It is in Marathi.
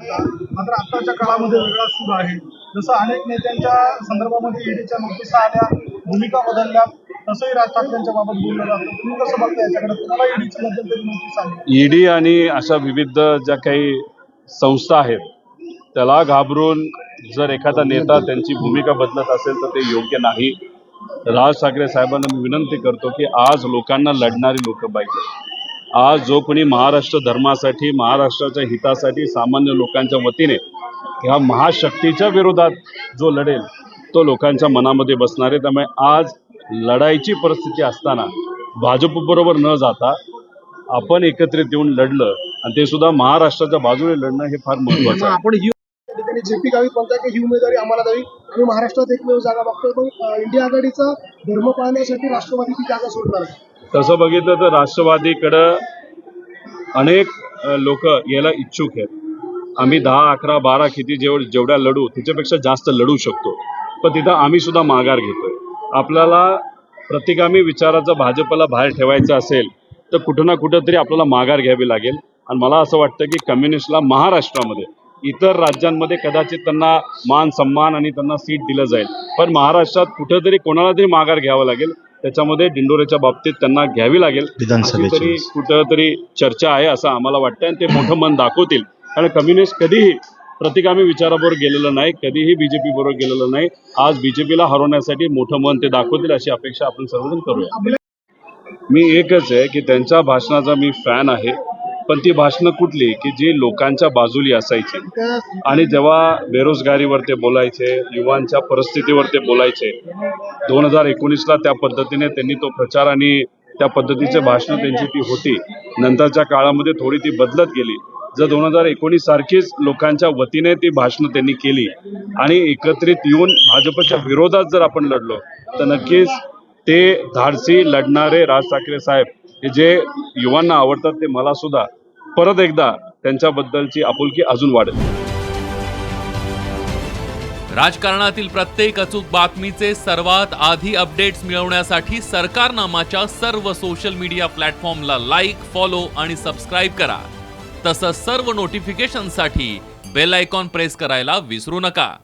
मात्र आताच्या काळामध्ये वेगळा सूर आहे. जसं अनेक नेत्यांच्या संदर्भामध्ये ईडीच्या नोटिसा आल्या भूमिका बदलल्या तसंही राज ठाकरेंच्या बाबत बोललं जातं. तुम्ही कसं बघता याच्याकडे? तुम्हाला ईडीची मध्यंतरी नोटीस आली? ईडी आणि अशा विविध ज्या काही संस्था आहेत त्याला घाबरून जर एखादा नेता त्यांची भूमिका बदलत असेल तर ते योग्य नाही. राज ठाकरे साहेबांना मी विनंती करतो की आज लोकांना लढणारी लोक पाहिजे आज जो कोणी महाराष्ट्र धर्मासाठी महाराष्ट्राच्या हितासाठी सामान्य लोकांच्या वतीने ह्या महाशक्तीच्या विरोधात जो लढेल तो लोकांच्या मनामध्ये बसणार. आहे त्यामुळे आज लढाईची परिस्थिती असताना भाजपबरोबर न जाता आपण एकत्रित येऊन लढलं आणि ते सुद्धा महाराष्ट्राच्या बाजूने लढणं हे फार महत्वाचं आहे. आपण ही जेपी गावी म्हणताय की ही उमेदवारी आम्हाला द्यावी आणि महाराष्ट्रात एकमेव जागा बघतोय. पण इंडिया आघाडीचा धर्म पाळण्यासाठी राष्ट्रवादीची जागा सोडणार आहे. तसं बघितलं तर राष्ट्रवादीकडं अनेक लोक यायला इच्छुक आहेत. आम्ही दहा अकरा बारा किती जेव जेवढ्या लढू त्याच्यापेक्षा जास्त लढू शकतो. पण तिथं आम्ही सुद्धा माघार घेतोय. आपल्याला प्रतिगामी विचाराचं भाजपला बाहेर ठेवायचं असेल तर कुठं ना कुठं तरी आपल्याला माघार घ्यावी लागेल. आणि मला असं वाटतं की कम्युनिस्टला महाराष्ट्रामध्ये इतर राज्यांमध्ये कदाचित त्यांना मान सन्मान आणि त्यांना सीट दिलं जाईल. पण महाराष्ट्रात कुठंतरी कोणाला तरी माघार घ्यावं लागेल. त्याच्यामध्ये दिंडोऱ्याच्या बाबतीत त्यांना घ्यावी लागेल. विधानसभेची. अशी तरी कुठंतरी चर्चा आहे असं आम्हाला वाटतं आणि ते मोठं मन दाखवतील. कारण कम्युनिस्ट कधीही प्रतिगामी विचाराबरोबर गेलेलं नाही कधीही बीजेपी बरोबर गेलेलं नाही. आज बीजेपीला हरवण्यासाठी मोठं मन ते दाखवतील अशी अपेक्षा आपण सर्वजण करूया. मी एकच आहे की त्यांच्या भाषणाचा मी फॅन आहे. पण ती भाषणं कुठली की जी लोकांच्या बाजूली असायची. आणि जेव्हा बेरोजगारीवर ते बोलायचे युवांच्या परिस्थितीवर ते बोलायचे दोन हजार एकोणीसला त्या पद्धतीने त्यांनी तो प्रचार आणि त्या पद्धतीचे भाषणं त्यांची ती होती. नंतरच्या काळामध्ये थोडी ती बदलत गेली. जर दोन हजार एकोणीस सारखीच लोकांच्या वतीने ती भाषणं त्यांनी केली आणि एकत्रित येऊन भाजपच्या विरोधात जर आपण लढलो तर नक्कीच ते धाडसी लढणारे राज ठाकरे साहेब हे जे युवांना आवडतात ते मला सुद्धा परत एकदा त्यांच्याबद्दलची आपुलकी अजून वाढेल. राजकारणातील प्रत्येक अचूक बातमीचे सर्वात आधी अपडेट्स मिळवण्यासाठी सरकारनामाच्या सर्व सोशल मीडिया प्लॅटफॉर्मला लाईक फॉलो आणि सबस्क्राईब करा. तसंच सर्व नोटिफिकेशनसाठी बेल आयकॉन प्रेस करायला विसरू नका.